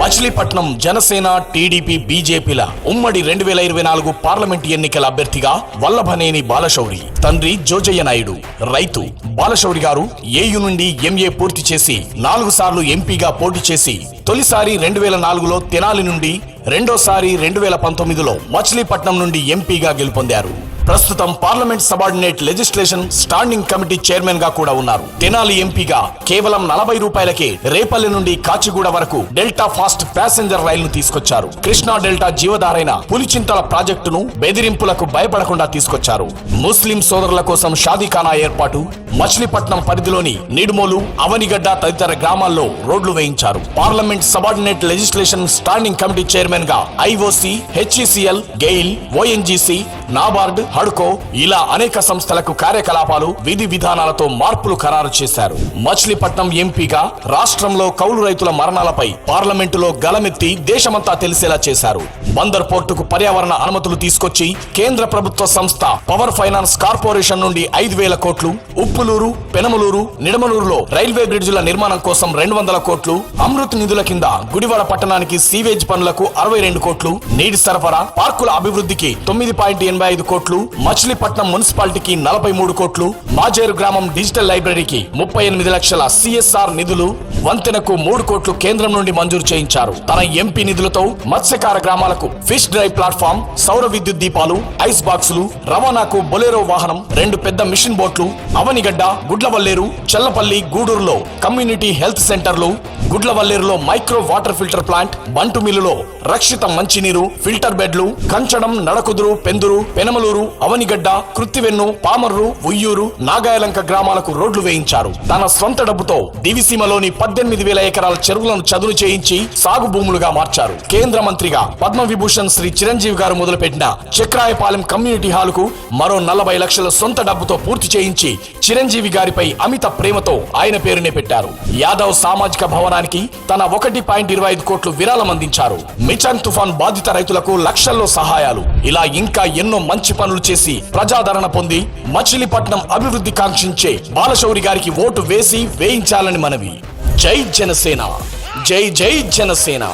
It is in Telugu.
మచిలీపట్నం జనసేన టీడీపీ బీజేపీల ఉమ్మడి రెండు వేల ఇరవై నాలుగు పార్లమెంట్ ఎన్నికల అభ్యర్థిగా వల్లభనేని బాలశౌరి తండ్రి జోజయ్య నాయుడు రైతు బాలశౌరి గారు ఏయు నుండి ఎంఏ పూర్తి చేసి నాలుగు సార్లు ఎంపీగా పోటీ చేసి తొలిసారి రెండు వేల నాలుగులో తెనాలి నుండి రెండోసారి రెండు వేల పంతొమ్మిదిలో మచిలీపట్నం నుండి ఎంపీగా గెలుపొందారు. ప్రస్తుతం parliament subordinate legislation standing committee చైర్మన్గా కూడా ఉన్నారు. తెనాలి ఎంపీగా కేవలం నలభై రూపాయలకే రేపల్లి నుండి కాచిగూడ వరకు డెల్టా ఫాస్ట్ ప్యాసింజర్ రైలును తీసుకొచ్చారు. కృష్ణా డెల్టా జీవధారైన పులిచింతల ప్రాజెక్టును బెదిరింపులకు భయపడకుండా తీసుకొచ్చారు. ముస్లిం సోదరుల కోసం షాదీఖానా ఏర్పాటు మచిలీపట్నం పరిధిలోని నిడుమోలు అవనిగడ్డ తదితర గ్రామాల్లో రోడ్లు వేయించారు. Parliament subordinate legislation standing committee చైర్మన్గా IOC HECL GAIL ONGC NABARD హడ్కో ఇలా అనేక సంస్థలకు కార్యకలాపాలు విధి విధానాలతో మార్పులు ఖరారు చేశారు. మచిలీపట్నం ఎంపీగా రాష్ట్రంలో కౌలు రైతుల మరణాలపై పార్లమెంటులో గలమెత్తి దేశమంతా తెలిసేలా చేశారు. బందర్ పోర్టుకు పర్యావరణ అనుమతులు తీసుకొచ్చి కేంద్ర ప్రభుత్వ సంస్థ పవర్ ఫైనాన్స్ కార్పొరేషన్ నుండి ఐదు వేల కోట్లు ఉప్పులూరు పెనమలూరు నిడమలూరులో రైల్వే బ్రిడ్జుల నిర్మాణం కోసం రెండు వందల కోట్లు అమృత్ నిధుల కింద గుడివాడ పట్టణానికి సీవేజ్ పనులకు అరవై రెండు కోట్లు నీటి సరఫరా పార్కుల అభివృద్ధికి తొమ్మిది పాయింట్ ఎనభై ఐదు కోట్లు మచిలీపట్నం మున్సిపాలిటీకి నలభై మూడు కోట్లు మాజేరు గ్రామం డిజిటల్ లైబ్రరీకి ముప్పై ఎనిమిది లక్షల సిఎస్ఆర్ నిధులు వంతెనకు మూడు కోట్లు కేంద్రం నుండి మంజూరు చేయించారు. తన ఎంపీ నిధులతో మత్స్యకార గ్రామాలకు ఫిష్ డ్రై ప్లాట్ఫామ్ సౌర విద్యుత్ దీపాలు ఐస్ బాక్సులు రవాణాకు బొలేరో వాహనం రెండు పెద్ద మిషన్ బోట్లు అవనిగడ్డ గుడ్లవల్లేరు చెల్లపల్లి గూడూరులో కమ్యూనిటీ హెల్త్ సెంటర్లు గుడ్లవల్లేరులో మైక్రో వాటర్ ఫిల్టర్ ప్లాంట్ బంటు మిల్లులో రక్షిత మంచినీరు ఫిల్టర్ బెడ్లు కంచడం నడకుదురు పెందురు పెనమలూరు అవనిగడ్డ కృత్తివెన్ను పామర్రు ఉయ్యూరు నాగాయలంక గ్రామాలకు రోడ్లు వేయించారు. తన సొంత డబ్బుతో దివిసీమలోని పద్దెనిమిది వేల ఎకరాల చెరువులను చదును చేయించి సాగు భూములుగా మార్చారు. కేంద్ర మంత్రిగా పద్మ విభూషణ్ శ్రీ చిరంజీవి గారు మొదలుపెట్టిన చక్రాయపాలెం కమ్యూనిటీ హాలుకు మరో నలభై లక్షల సొంత డబ్బుతో పూర్తి చేయించి చిరంజీవి గారిపై అమిత ప్రేమతో ఆయన పేరునే పెట్టారు. యాదవ్ సామాజిక భవనానికి తన ఒకటి పాయింట్ ఇరవై ఐదు కోట్లు విరాళం అందించారు. మిచాన్ తుఫాన్ బాధిత రైతులకు లక్షల్లో సహాయాలు. ఇలా ఇంకా ఎన్నో ఎన్నో మంచి పనులు చేసి ప్రజాదరణ పొంది మచిలీపట్నం అభివృద్ధి కాంక్షించే బాలశౌరి గారికి ఓటు వేసి వేయించాలని మనవి. జై జనసేన. జై జై జనసేన.